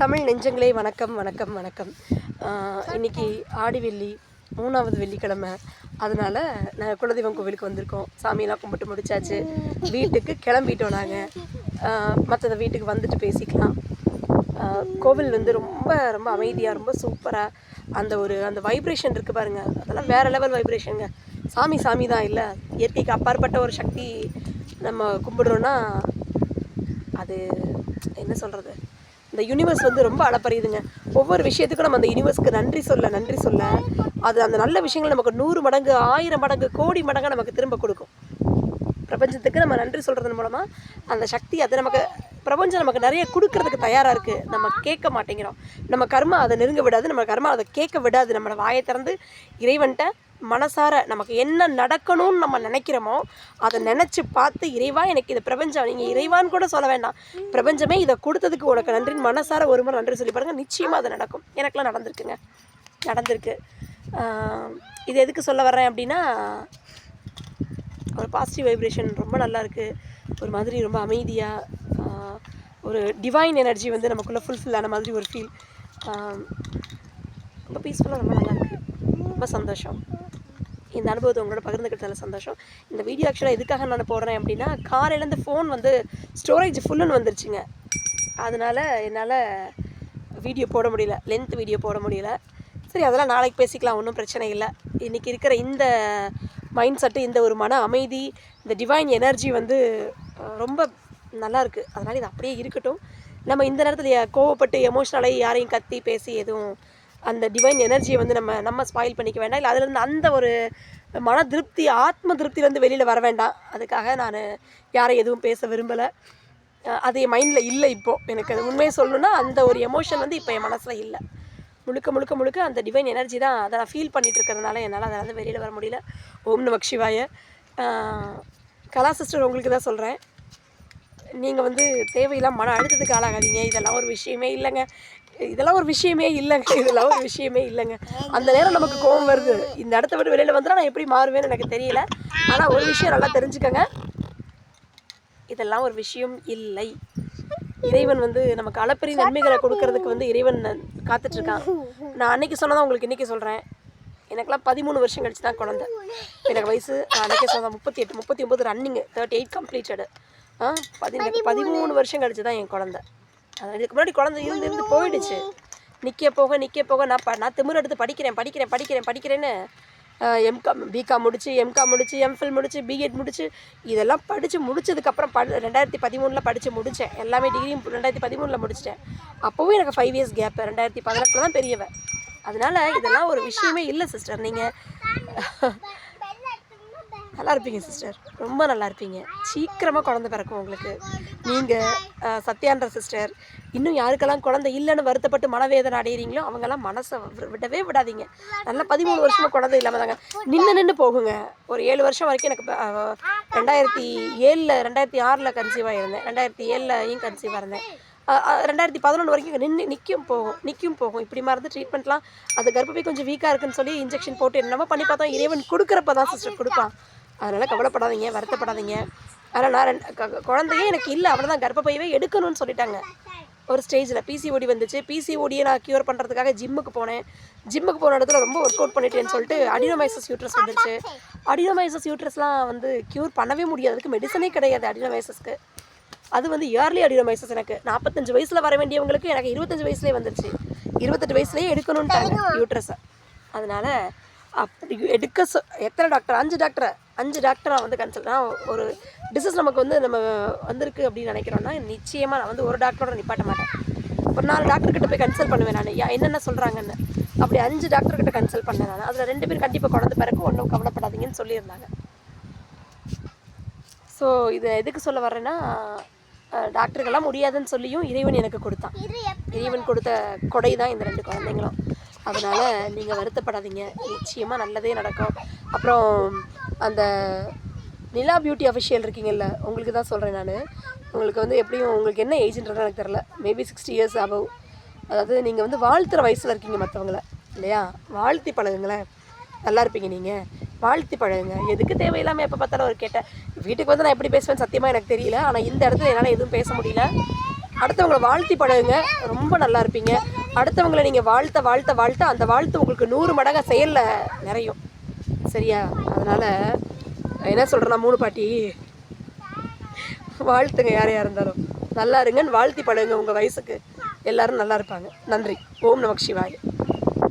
தமிழ் நெஞ்சங்களே வணக்கம் வணக்கம் வணக்கம். இன்னைக்கு ஆடி வெள்ளி மூணாவது வெள்ளிக்கிழமை. அதனால நாங்கள் குலதெய்வம் கோவிலுக்கு வந்திருக்கோம். சாமியெல்லாம் கும்பிட்டு முடிச்சாச்சு. வீட்டுக்கு கிளம்பிட்டோம் நாங்கள் மற்றதை வீட்டுக்கு வந்துட்டு பேசிக்கலாம். கோவில் வந்து ரொம்ப ரொம்ப அமைதியாக ரொம்ப சூப்பராக அந்த ஒரு அந்த வைப்ரேஷன் இருக்குது பாருங்க. அதெல்லாம் வேறு லெவல் வைப்ரேஷனுங்க சாமி சாமி தான் இல்லை. இயற்கைக்கு அப்பாற்பட்ட ஒரு சக்தி நம்ம கும்பிடுறோன்னா அது என்ன சொல்கிறது இந்த யூனிவர்ஸ் வந்து ரொம்ப அளப்பறியுதுங்க. ஒவ்வொரு விஷயத்துக்கும் நம்ம அந்த யூனிவர்ஸ்க்கு நன்றி சொல்ல நன்றி சொல்ல அது அந்த நல்ல விஷயங்கள் நமக்கு நூறு மடங்கு ஆயிரம் மடங்கு கோடி மடங்காக நமக்கு திரும்ப கொடுக்கும். பிரபஞ்சத்துக்கு நம்ம நன்றி சொல்கிறது மூலமாக அந்த சக்தி அது நமக்கு பிரபஞ்சம் நமக்கு நிறைய கொடுக்கறதுக்கு தயாராக இருக்குது நம்ம கேட்க மாட்டேங்கிறோம். நம்ம கர்மா அதை நெருங்க விடாது நம்ம கர்மா அதை கேட்க விடாது. நம்மளை வாயை திறந்து இறைவன்ட்ட மனசார நமக்கு என்ன நடக்கணும்னு நம்ம நினைக்கிறோமோ அதை நினச்சி பார்த்து இறைவா எனக்கு இது பிரபஞ்சம். நீங்கள் இறைவான்னு கூட சொல்ல வேண்டாம். பிரபஞ்சமே இதை கொடுத்ததுக்கு உனக்கு நன்றின்னு மனசார ஒரு முறை நன்றி சொல்லி பாருங்க. நிச்சயமாக அது நடக்கும். எனக்கெல்லாம் நடந்திருக்குங்க. நடந்திருக்கு. இது எதுக்கு சொல்ல வர்றேன் அப்படின்னா ஒரு பாசிட்டிவ் வைப்ரேஷன் ரொம்ப நல்லா இருக்குது ஒரு மாதிரி ரொம்ப அமைதியாக ஒரு டிவைன் எனர்ஜி வந்து நமக்குள்ளே ஃபுல்ஃபில் ஆன மாதிரி ஒரு ஃபீல் ரொம்ப பீஸ்ஃபுல்லாக ரொம்ப நல்லா இருக்குது ரொம்ப சந்தோஷம். இந்த அனுபவத்தை உங்களோட பகிர்ந்துக்கிட்டதுல சந்தோஷம். இந்த வீடியோ ஆக்சுவலாக எதுக்காக நான் போடுறேன் அப்படின்னா காலையிலேருந்து ஃபோன் வந்து ஸ்டோரேஜ் ஃபுல்லுன்னு வந்துருச்சுங்க. அதனால் என்னால் வீடியோ போட முடியல லென்த் வீடியோ போட முடியல. சரி அதெல்லாம் நாளைக்கு பேசிக்கலாம் ஒன்றும் பிரச்சனை இல்லை. இன்றைக்கி இருக்கிற இந்த மைண்ட் செட்டு இந்த ஒரு மன அமைதி இந்த டிவைன் எனர்ஜி வந்து ரொம்ப நல்லா இருக்குது அதனால் இது அப்படியே இருக்கட்டும். நம்ம இந்த நேரத்தில் கோவப்பட்டு எமோஷ்னலாகி யாரையும் கத்தி பேசி எதுவும் அந்த டிவைன் எனர்ஜியை வந்து நம்ம நம்ம ஸ்பாயில் பண்ணிக்க வேண்டாம். இல்லை அதுலேருந்து அந்த ஒரு மன திருப்தி ஆத்ம திருப்தியிலேருந்து வெளியில் வர வேண்டாம். அதுக்காக நான் யாரை எதுவும் பேச விரும்பலை. அது என் மைண்டில் இல்லை இப்போது எனக்கு அது உண்மையை சொல்லணுன்னா அந்த ஒரு எமோஷன் வந்து இப்போ என் மனசில் இல்லை. முழுக்க முழுக்க முழுக்க அந்த டிவைன் எனர்ஜி தான் அதை நான் ஃபீல் பண்ணிட்டு இருக்கிறதுனால என்னால் அதை வந்து வெளியில் வர முடியல. ஓம் நமக் சிவாய. கலா சிஸ்டர் உங்களுக்கு தான் சொல்கிறேன் நீங்கள் வந்து தேவையில்லாம் மன அழுத்தத்துக்கு ஆளாகாதீங்க. இதெல்லாம் ஒரு விஷயமே இல்லைங்க. இதெல்லாம் ஒரு விஷயமே இல்லைங்க. இதெல்லாம் ஒரு விஷயமே இல்லைங்க. அந்த நேரம் நமக்கு கோவம் வருது. இந்த இடத்த விட்டு வெளியில் வந்துட்டா நான் எப்படி மாறுவேன்னு எனக்கு தெரியல. ஆனால் ஒரு விஷயம் நல்லா தெரிஞ்சுக்கோங்க. இதெல்லாம் ஒரு விஷயம் இல்லை. இறைவன் வந்து நமக்கு அளப்பரிய நன்மைகளை கொடுக்கறதுக்கு வந்து இறைவன் காத்துட்ருக்கான். நான் அன்னைக்கு சொன்னதான் உங்களுக்கு இன்றைக்கி சொல்கிறேன் எனக்கெல்லாம் பதிமூணு வருஷம் கழிச்சு தான் குழந்த. எனக்கு வயசு நான் அன்றைக்கி சொன்னேன் முப்பத்தி எட்டு முப்பத்தி ஒம்பது ரன்னிங்கு தேர்ட்டி எயிட் கம்ப்ளீட்டடு ஆ பதினெட்டு பதிமூணு வருஷம் கழிச்சு தான் என் குழந்த. இதுக்கு முன்னாடி குழந்தை இருந்து இருந்து போயிடுச்சு. நிற்க போக நிற்க போக நான் ப நான் திமிர் எடுத்து படிக்கிறேன் படிக்கிறேன் படிக்கிறேன் படிக்கிறேன்னு எம்காம் பிகாம் முடிச்சு எம்காம் முடிச்சு எம்ஃபில் முடிச்சு பிஎட் முடிச்சு இதெல்லாம் படித்து முடிச்சதுக்கப்புறம் ப ரெண்டாயிரத்தி பதிமூணில் படித்து முடித்தேன் எல்லாமே டிகிரியும் ரெண்டாயிரத்தி பதிமூணில் முடிச்சிட்டேன். அப்போவும் எனக்கு ஃபைவ் இயர்ஸ் கேப் ரெண்டாயிரத்தி பதினெட்டில் தான் பெரியவன் அதனால் இதெல்லாம் ஒரு விஷயமே இல்லை சிஸ்டர் நீங்கள் நல்லா இருப்பீங்க சிஸ்டர் ரொம்ப நல்லா இருப்பீங்க சீக்கிரமாக குழந்தை பிறக்கும் உங்களுக்கு. நீங்கள் சத்யான்ற சிஸ்டர் இன்னும் யாருக்கெல்லாம் குழந்தை இல்லைன்னு வருத்தப்பட்டு மனவேதனை அடையிறீங்களோ அவங்கெல்லாம் மனசை வி- விடவே விடாதீங்க. நல்லா பதிமூணு வருஷமாக குழந்தை இல்லாமல் தாங்க. நின்று நின்று போகுங்க. ஒரு ஏழு வருஷம் வரைக்கும் எனக்கு ரெண்டாயிரத்தி ஏழில் ரெண்டாயிரத்தி ஆறில் கன்சீவாக இருந்தேன் ரெண்டாயிரத்தி ஏழுலையும் கன்சீவாக இருந்தேன் ரெண்டாயிரத்தி பதினொன்று வரைக்கும் நின்று நிற்கும் போகும் நிற்கும் போகும். இப்படி மருந்து ட்ரீட்மெண்ட்லாம் அந்த கர்ப்பப்பை கொஞ்சம் வீக்காக இருக்குன்னு சொல்லி இன்ஜெக்ஷன் போட்டு என்னமோ பண்ணி பார்த்தோம். இறைவன் கொடுக்குறப்ப தான் சிஸ்டர் கொடுப்பான். அதனால் கவலைப்படாதீங்க வருத்தப்படாதீங்க. ஆனால் நான் ரெண்டு க- குழந்தையே எனக்கு இல்லை அவ்வளோதான் கர்ப்பப்பையவே எடுக்கணும்னு சொல்லிட்டாங்க. ஒரு ஸ்டேஜில் பிசிஓடி வந்துச்சு. பிசிஓடியை நான் க்யூர் பண்ணுறதுக்காக ஜிம்முக்கு போனேன். ஜிம்முக்கு போன இடத்துல ரொம்ப ஒர்க் அவுட் பண்ணிட்டேன்னு சொல்லிட்டு அடினோமைசஸ் யூட்ரஸ் வந்துருச்சு. அடினோமைசஸ் யூட்ரஸ்லாம் வந்து க்யூர் பண்ணவே முடியாது. அதுக்கு மெடிசனே கிடையாது அடினோமைசஸ்க்கு அது வந்து இயர்லி அடினோமைசஸ் எனக்கு. நாற்பத்தஞ்சு வயசில் வர வேண்டியவங்களுக்கு எனக்கு இருபத்தஞ்சு வயசுலேயே வந்துருச்சு. இருபத்தெட்டு வயசுலேயே எடுக்கணுன்ட்டாங்க யூட்ரஸை அதனால் அப்படி எடுக்க எத்தனை டாக்டர் அஞ்சு டாக்டரை அஞ்சு டாக்டரை வந்து கன்சல்ட் ஒரு டிசீஸ் நமக்கு வந்து நம்ம வந்திருக்கு அப்படின்னு நினைக்கிறோன்னா நிச்சயமாக நான் வந்து ஒரு டாக்டரோட நிப்பாட்ட மாட்டேன். ஒரு நாலு டாக்டர் கிட்ட போய் கன்சல்ட் பண்ணுவேன் நான். என்னென்ன சொல்கிறாங்கன்னு அப்படி அஞ்சு டாக்டர் கிட்ட கன்சல்ட் பண்ணேன் நான். அதில் ரெண்டு பேர் கண்டிப்பாக குழந்தை பிறகு ஒன்றும் கவலைப்படாதீங்கன்னு சொல்லியிருந்தாங்க. ஸோ இதை எதுக்கு சொல்ல வர்றேன்னா அஹ், டாக்டருக்கெல்லாம் முடியாதுன்னு சொல்லியும் இறைவன் எனக்கு கொடுத்தான். இறைவன் கொடுத்த கொடை தான் இந்த ரெண்டு குழந்தைங்களும். அதனால் நீங்கள் வருத்தப்படாதீங்க. நிச்சயமாக நல்லதே நடக்கும். அப்புறம் அந்த நிலா பியூட்டி அஃபிஷியல் இருக்கீங்கல்ல உங்களுக்கு தான் சொல்கிறேன் நான். உங்களுக்கு வந்து எப்படியும் உங்களுக்கு என்ன ஏஜ்ன்றது எனக்கு தெரில மேபி சிக்ஸ்டி இயர்ஸ் அபவ் அதாவது நீங்கள் வந்து வாழ்த்துற வயசில் இருக்கீங்க மற்றவங்கள இல்லையா? வாழ்த்தி பழகுங்களேன். நல்லா இருப்பீங்க நீங்கள் வாழ்த்தி பழகுங்க. எதுக்கு தேவையில்லாமல் எப்போ பார்த்தாலும் ஒரு கேட்டேன் வீட்டுக்கு வந்து நான் எப்படி பேசுவேன் சத்தியமாக எனக்கு தெரியல. ஆனால் இந்த இடத்துல என்னால் எதுவும் பேச முடியல. அடுத்தவங்களை வாழ்த்தி பழகுங்க. ரொம்ப நல்லா இருப்பீங்க. அடுத்தவங்களை நீங்கள் வாழ்த்த வாழ்த்த வாழ்த்த அந்த வாழ்த்து உங்களுக்கு நூறு மடங்காக செயலில் நிறையும். சரியா? அதனால் என்ன சொல்கிறேன்னா மூணு பாட்டி. வாழ்த்துங்க யார் யார் இருந்தாலும். நல்லா இருங்கன்னு வாழ்த்தி பழகுங்க உங்கள் வயசுக்கு. எல்லாரும் நல்லா இருப்பாங்க. நன்றி. ஓம் நமக் சிவாய்.